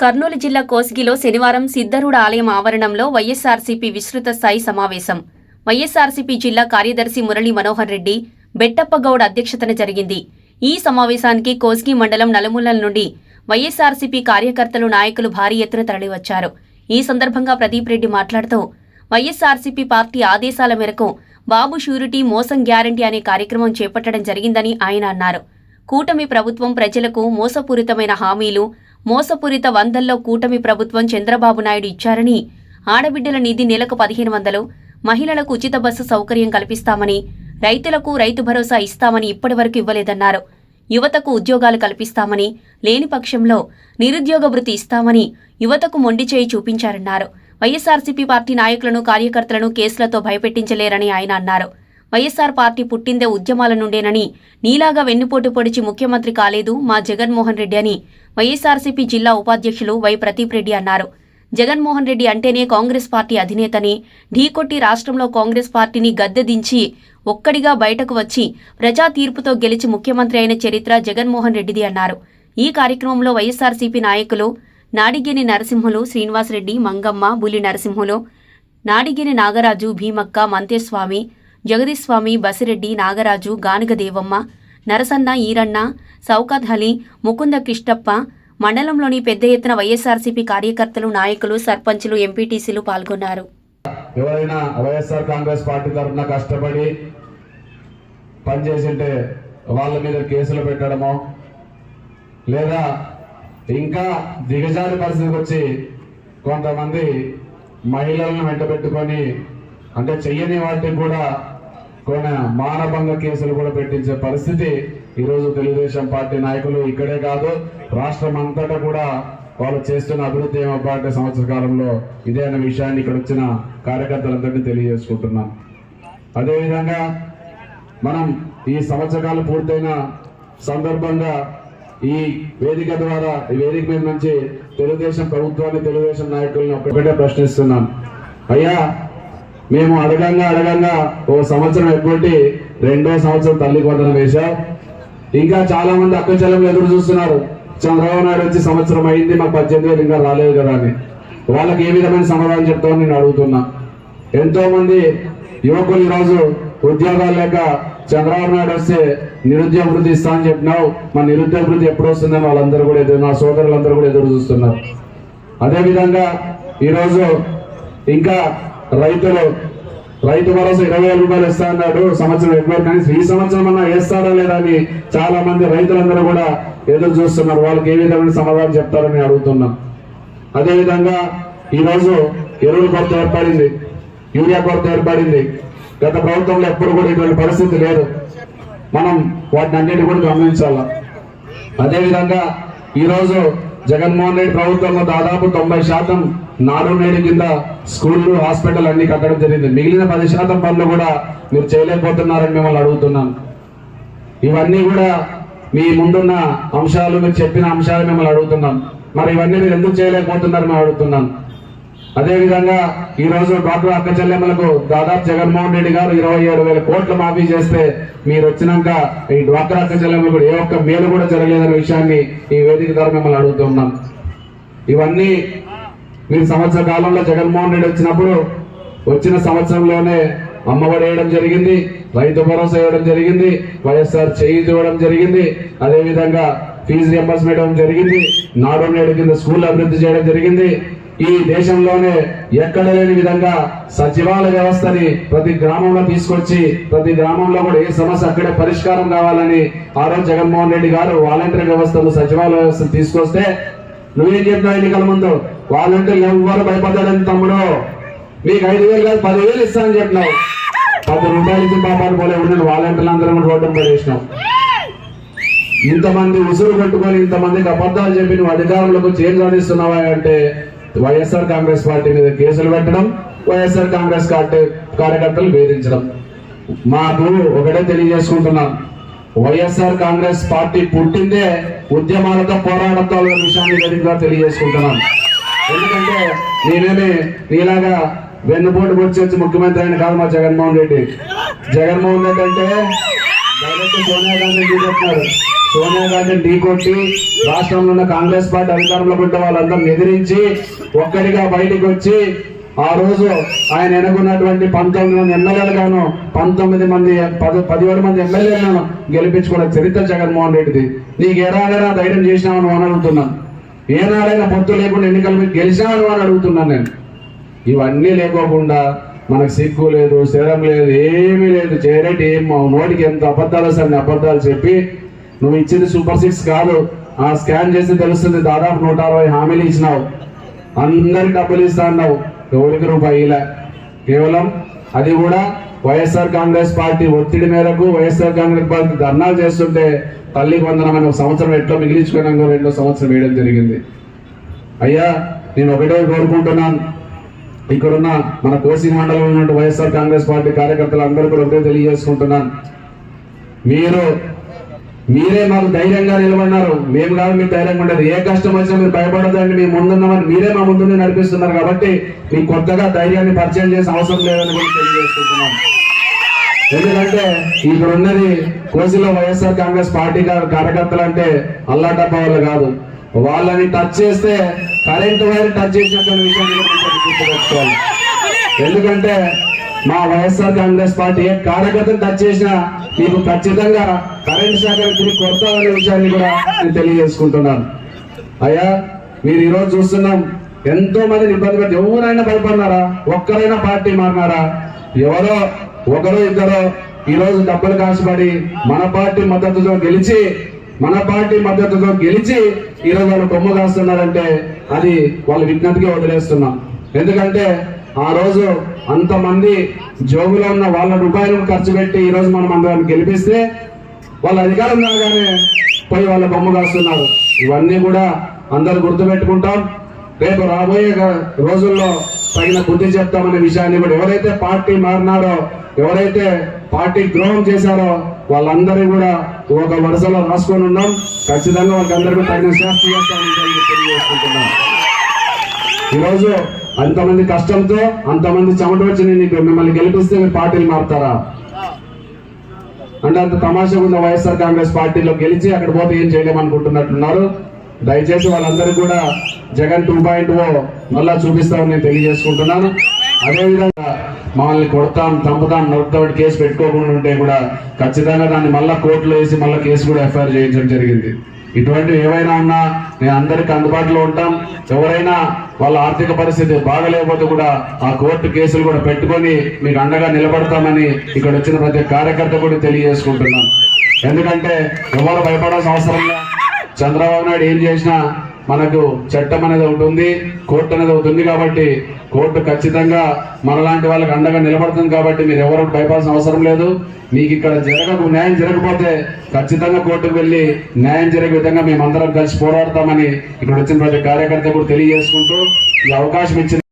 కర్నూలు జిల్లా కోసిగిలో శనివారం సిద్ధరుడ ఆలయం ఆవరణంలో వైఎస్ఆర్సీపీ విస్తృత స్థాయి సమావేశం. వైఎస్ఆర్సీపీ జిల్లా కార్యదర్శి మురళీ మనోహర్ రెడ్డి బెట్టప్పగౌడ్ అధ్యక్షతన జరిగింది. ఈ సమావేశానికి కోస్గి మండలం నలుమూలల నుండి వైఎస్ఆర్సీపీ కార్యకర్తలు నాయకులు భారీ ఎత్తున తరలివచ్చారు. ఈ సందర్భంగా ప్రదీప్ రెడ్డి మాట్లాడుతూ వైఎస్ఆర్సీపీ పార్టీ ఆదేశాల మేరకు బాబు షూరిటీ మోసం గ్యారంటీ అనే కార్యక్రమం చేపట్టడం జరిగిందని ఆయన అన్నారు. కూటమి ప్రభుత్వం ప్రజలకు మోసపూరితమైన హామీలు మోసపూరిత వందల్లో కూటమి ప్రభుత్వం చంద్రబాబు నాయుడు ఇచ్చారని ఆడబిడ్డల నిధి నెలకు పదిహేను వందలు మహిళలకు ఉచిత బస్సు సౌకర్యం కల్పిస్తామని రైతులకు రైతు భరోసా ఇస్తామని ఇప్పటివరకు ఇవ్వలేదన్నారు. యువతకు ఉద్యోగాలు కల్పిస్తామని లేని పక్షంలో నిరుద్యోగ వృత్తి ఇస్తామని యువతకు మొండి చేయి చూపించారన్నారు. వైఎస్ఆర్సీపీ పార్టీ నాయకులను కార్యకర్తలను కేసులతో భయపెట్టించలేరని ఆయన అన్నారు. వైఎస్ఆర్ పార్టీ పుట్టిందే ఉద్యమాల నుండేనని నీలాగా వెన్నుపోటు పొడిచి ముఖ్యమంత్రి కాలేదు మా జగన్మోహన్ రెడ్డి అని వైఎస్ఆర్సీపీ జిల్లా ఉపాధ్యక్షులు వై ప్రతీప్ రెడ్డి అన్నారు. జగన్మోహన్ రెడ్డి అంటేనే కాంగ్రెస్ పార్టీ అధినేతని ఢీకొట్టి రాష్ట్రంలో కాంగ్రెస్ పార్టీని గద్దెదించి ఒక్కడిగా బయటకు వచ్చి ప్రజా తీర్పుతో గెలిచి ముఖ్యమంత్రి అయిన చరిత్ర జగన్మోహన్ రెడ్డిది అన్నారు. ఈ కార్యక్రమంలో వైఎస్ఆర్సీపీ నాయకులు నాడిగిని నరసింహులు శ్రీనివాసరెడ్డి మంగమ్మ బులి నరసింహులు నాడిగిరి నాగరాజు భీమక్క మంతేస్వామి జగదీశ్వామి బసిరెడ్డి నాగరాజు గానుగ దేవమ్మ నరసన్న ఈరన్న సౌకత్ అలీ ముకుంద కిష్టప్ప మండలంలోని పెద్ద ఎత్తున వైఎస్ఆర్సీపీ కార్యకర్తలు నాయకులు సర్పంచులు ఎంపీటీసీలు పాల్గొన్నారు. ఎవరైనా వైఎస్ఆర్ కాంగ్రెస్ పార్టీ తరఫున కష్టపడి పనిచేసింటే వాళ్ళ మీద కేసులు పెట్టడమో లేదా ఇంకా దిగజారి పరిస్థితికి వచ్చి కొంతమంది మహిళలను వెంట పెట్టుకొని అంటే చెయ్యని వాటికి కూడా కొన్ని మానభంగ కేసులు కూడా పెట్టించే పరిస్థితి ఈరోజు తెలుగుదేశం పార్టీ నాయకులు ఇక్కడే కాదు రాష్ట్రం అంతటా కూడా వాళ్ళు చేస్తున్న అభివృద్ధి ఏమబ్బా పార్టీ సంవత్సర కాలంలో ఇదే అనే విషయాన్ని ఇక్కడ వచ్చిన కార్యకర్తలందరినీ తెలియజేసుకుంటున్నాం. అదేవిధంగా మనం ఈ సంవత్సర కాలం పూర్తయిన సందర్భంగా ఈ వేదిక ద్వారా ఈ వేదిక మీద నుంచి తెలుగుదేశం ప్రభుత్వాన్ని తెలుగుదేశం నాయకులను ఒకటే ప్రశ్నిస్తున్నాం. అయ్యా మేము అడగంగా అడగంగా ఓ సంవత్సరం ఎగ్గొట్టి రెండో సంవత్సరం తల్లి వందనం వేశాం. ఇంకా చాలా మంది అక్కచెల్లెలు ఎదురు చూస్తున్నారు. చంద్రబాబు నాయుడు వచ్చి సంవత్సరం అయింది మాకు పద్దెనిమిది వేలు ఇంకా రాలేదు కదా అని. వాళ్ళకి ఏ విధమైన సమాధానం చెప్తామని నేను అడుగుతున్నా. ఎంతో మంది యువకులు ఈరోజు ఉద్యోగాలు లేక చంద్రబాబు నాయుడు వస్తే నిరుద్యోగ వృద్ధి ఇస్తా అని చెప్పినావు. మా నిరుద్యోగ వృద్ధి ఎప్పుడు వస్తుందని వాళ్ళందరూ కూడా ఎదురు నా సోదరులందరూ కూడా ఎదురు చూస్తున్నారు. అదేవిధంగా ఈరోజు ఇంకా రైతులు రైతు భరోసా ఇరవై వేల రూపాయలు ఇస్తా అన్నాడు. సంవత్సరం ఎక్కువ కానీ ఈ సంవత్సరం అన్నా వేస్తారా లేదా అని చాలా మంది రైతులందరూ కూడా ఎదురు చూస్తున్నారు. వాళ్ళకి ఏ విధమైన సమాధానం చెప్తారని అడుగుతున్నాం. అదేవిధంగా ఈరోజు ఎరువుల కొరత ఏర్పడింది యూరియా కొరత ఏర్పడింది. గత ప్రభుత్వంలో ఎప్పుడు కూడా ఇటువంటి పరిస్థితి లేదు. మనం వాటిని అన్నిటి కూడా గమనించాల? అదేవిధంగా ఈరోజు జగన్మోహన్ రెడ్డి ప్రభుత్వంలో దాదాపు తొంభై శాతం నాడు నేడు కింద స్కూళ్ళు హాస్పిటల్ అన్ని కట్టడం జరిగింది. మిగిలిన పది శాతం పనులు కూడా మీరు చేయలేకపోతున్నారని మిమ్మల్ని అడుగుతున్నాను. ఇవన్నీ కూడా మీ ముందున్న అంశాలు మీరు చెప్పిన అంశాలు మిమ్మల్ని అడుగుతున్నాం మరి ఇవన్నీ మీరు ఎందుకు చేయలేకపోతున్నారు మేము అడుగుతున్నాం అదేవిధంగా ఈ రోజు డాక్టర్ అక్క చెల్లెమ్మలకు దాదాపు జగన్మోహన్ రెడ్డి గారు ఇరవై ఏడు వేల కోట్లు మాఫీ చేస్తే మీరు వచ్చినాక ఈ డ్వాక్రా అక్క చెల్లెమ్మలకు కూడా ఏ ఒక్క మేలు కూడా జరగలేదనే విషయాన్ని ఈ వేదిక ద్వారా మిమ్మల్ని అడుగుతున్నాం ఇవన్నీ మీరు సంవత్సర కాలంలో జగన్మోహన్ రెడ్డి వచ్చినప్పుడు వచ్చిన సంవత్సరంలోనే అమ్మఒడి వేయడం జరిగింది రైతు భరోసా ఇవ్వడం జరిగింది వైఎస్ఆర్ చేయి ఇవ్వడం జరిగింది అదేవిధంగా ఫీజు రియంబర్స్మెంట్ ఇవ్వడం జరిగింది నాడు నేడు కింద స్కూల్ అభివృద్ధి చేయడం జరిగింది ఈ దేశంలోనే ఎక్కడ లేని విధంగా సచివాలయ వ్యవస్థని ప్రతి గ్రామంలో తీసుకొచ్చి ప్రతి గ్రామంలో కూడా ఏ సమస్య అక్కడే పరిష్కారం కావాలని ఆ రోజు జగన్మోహన్ రెడ్డి గారు వాలంటీర్ వ్యవస్థను సచివాలయ వ్యవస్థను తీసుకొస్తే నువ్వేం చెప్పినావు ఎన్నికల ముందు? వాలంటీర్లు ఎవరు భయపడ్డాడని తమ్ముడు. మీకు ఐదు వేలు కాదు పదివేలు ఇస్తానని చెప్పినావు. పది రూపాయలు ఇచ్చి పాపాలు పోలే ఉండండి వాలంటీర్లు అందరం కూడా రోడ్డు పడేసినాం ఇంతమంది ఉసురు పెట్టుకొని ఇంతమందికి అబద్ధాలు చెప్పి నువ్వు అధికారులకు వచ్చి సాధిస్తున్నావా అంటే వైఎస్ఆర్ కాంగ్రెస్ పార్టీ మీద కేసులు పెట్టడం వైఎస్ఆర్ కాంగ్రెస్ పార్టీ కార్యకర్తలు వేధించడం. మాకు ఒకటే తెలియజేసుకుంటున్నాం వైఎస్ఆర్ కాంగ్రెస్ పార్టీ పుట్టిందే ఉద్యమాలతో పోరాటంతో విషయాన్ని వేదికగా తెలియజేసుకుంటున్నాం. ఎందుకంటే నేనేమి నీలాగా వెన్నుపోటు పొడిచి వచ్చి ముఖ్యమంత్రి ఆయన కాదు మా జగన్మోహన్ రెడ్డి. జగన్మోహన్ రెడ్డి అంటే డైరెక్ట్ సోనియా గాంధీ చెప్తున్నారు సోనియా గాంధీని ఢీకొట్టి రాష్ట్రంలో ఉన్న కాంగ్రెస్ పార్టీ అధికారంలో ఉంటే వాళ్ళందరిని ఎదిరించి ఒక్కడిగా బయటికి వచ్చి ఆ రోజు ఆయన ఎన్నుకున్నటువంటి పంతొమ్మిది మంది ఎమ్మెల్యేలుగాను పంతొమ్మిది మంది పది పదిహేడు మంది ఎమ్మెల్యేలను గెలిపించుకున్న చరిత్ర జగన్మోహన్ రెడ్డిది. నీకు ఎలాగైనా ధైర్యం చేసినామని అని అడుగుతున్నాను ఏనాడైనా పొత్తు లేకుండా ఎన్నికలు మీకు గెలిచావని అని అడుగుతున్నాను నేను. ఇవన్నీ లేకోకుండా మనకు సిగ్గు లేదు శరం లేదు ఏమీ లేదు. చేరేటి ఏం నోటికి ఎంత అబద్ధాలు వస్తాయి అబద్ధాలు చెప్పి నువ్వు ఇచ్చింది సూపర్ సిక్స్ కాదు. ఆ స్కాన్ చేసి తెలుస్తుంది దాదాపు నూట అరవై హామీలు ఇచ్చినావు. అందరికి డబ్బులు ఇస్తా అన్నావు. ఎవరికి రూపాయి కేవలం అది కూడా వైఎస్ఆర్ కాంగ్రెస్ పార్టీ ఒత్తిడి మేరకు వైఎస్ఆర్ కాంగ్రెస్ పార్టీ ధర్నాలు చేస్తుంటే తల్లి వందనం ఒక సంవత్సరం ఎట్లా మిగిలించుకున్నాక రెండో సంవత్సరం వేయడం జరిగింది. అయ్యా నేను ఒకటే కోరుకుంటున్నాను. ఇక్కడున్న మన కోసి మండలంలో ఉన్న వైఎస్ఆర్ కాంగ్రెస్ పార్టీ కార్యకర్తలు అందరూ కూడా ఒకటే తెలియజేసుకుంటున్నాను. మీరు మీరే మాకు ధైర్యంగా నిలబడినారు. మేము కాదు మీరు ధైర్యంగా ఉండదు. ఏ కష్టం వచ్చినా మీరు భయపడదండి మీ ముందున్నామని మీరే మా ముందు నడిపిస్తున్నారు కాబట్టి మీకు కొత్తగా ధైర్యాన్ని పరిచయం చేసే అవసరం లేదని కూడా తెలియజేస్తున్నాం ఎందుకంటే ఇప్పుడు ఉన్నది కోసిలో వైఎస్ఆర్ కాంగ్రెస్ పార్టీ గారు కార్యకర్తలు అంటే అల్లాటప్ప వాళ్ళు కాదు. వాళ్ళని టచ్ చేస్తే కరెంట్ వైర్ టచ్ చేసినటువంటి విషయాన్ని ఎందుకంటే మా వైఎస్ఆర్ కాంగ్రెస్ పార్టీ ఏ కార్యకర్తను టచ్ చేసినా మీకు ఖచ్చితంగా కరెంట్ శాఖ తిరిగి కొడతామనే విషయాన్ని కూడా నేను తెలియజేసుకుంటున్నాను. అయ్యా మీరు ఈరోజు చూస్తున్నాం ఎంతో మందిని ఇబ్బంది పెట్టి ఎవరైనా భయపడినారా? ఒక్కరైనా పార్టీ మారినారా? ఎవరో ఒకరో ఇద్దరో ఈరోజు డబ్బులు కాసుపడి మన పార్టీ మద్దతుతో గెలిచి మన పార్టీ మద్దతుతో గెలిచి ఈ రోజు వాళ్ళు కొమ్ము కాస్తున్నారంటే అది వాళ్ళ విజ్ఞతగా వదిలేస్తున్నాం. ఎందుకంటే ఆ రోజు అంతమంది జోబులో ఉన్న వాళ్ళ రూపాయలను ఖర్చు పెట్టి ఈ రోజు మనం అందరం గెలిపిస్తే వాళ్ళ అధికారం రాగానే పోయి వాళ్ళ బొమ్మ కాస్తున్నారు. ఇవన్నీ కూడా అందరు గుర్తుపెట్టుకుంటాం. రేపు రాబోయే రోజుల్లో తగిన బుద్ధి చెప్తామనే విషయాన్ని కూడా ఎవరైతే పార్టీ మారినారో ఎవరైతే పార్టీ ద్రోహం చేశారో వాళ్ళందరూ కూడా ఒక వరుసలో రాసుకొని ఉన్నాం ఖచ్చితంగా వాళ్ళకందరికీ తగిన శాస్త్ర చేస్తామని తెలియజేసుకుంటున్నాం. ఈరోజు అంతమంది కష్టంతో అంతమంది చెమట వచ్చి నేను మిమ్మల్ని గెలిపిస్తే మీరు పార్టీలు మారుతారా? అంటే అంత తమాషా ఉన్న వైఎస్ఆర్ కాంగ్రెస్ పార్టీలో గెలిచి అక్కడ పోతే ఏం చేయలేమనుకుంటున్నట్టున్నారు. దయచేసి వాళ్ళందరూ కూడా జగన్ టూ పాయింట్ ఓ మళ్ళా చూపిస్తామని నేను తెలియజేసుకుంటున్నాను. అదేవిధంగా మమ్మల్ని కొడతాం చంపుతాం నొట్టబడి కేసు పెట్టుకోకుండా ఉంటే కూడా ఖచ్చితంగా దాన్ని మళ్ళీ కోర్టులో వేసి మళ్ళీ కేసు కూడా ఎఫ్ఐఆర్ చేయించడం జరిగింది. ఇటువంటివి ఏవైనా ఉన్నా నేను అందరికి అందుబాటులో ఉంటాం. ఎవరైనా వాళ్ళ ఆర్థిక పరిస్థితి బాగలేకపోతే కూడా ఆ కోర్టు కేసులు కూడా పెట్టుకొని మీకు అండగా నిలబడతామని ఇక్కడ వచ్చిన ప్రతి కార్యకర్త కూడా తెలియజేసుకుంటున్నాను. ఎందుకంటే ఎవరు భయపడాల్సిన అవసరం చంద్రబాబు నాయుడు ఏం చేసినా మనకు చట్టం అనేది ఒకటి ఉంది కోర్టు అనేది ఒకటి ఉంది కాబట్టి కోర్టు ఖచ్చితంగా మనలాంటి వాళ్ళకి అండగా నిలబడుతుంది కాబట్టి మీరు ఎవరు భయపడాల్సిన అవసరం లేదు. మీకు ఇక్కడ జరగకు న్యాయం జరగకపోతే ఖచ్చితంగా కోర్టుకు వెళ్ళి న్యాయం జరిగే విధంగా మేమందరం కలిసి పోరాడతామని ఇక్కడ వచ్చిన ప్రతి కార్యకర్త కూడా తెలియజేసుకుంటూ ఈ అవకాశం ఇచ్చింది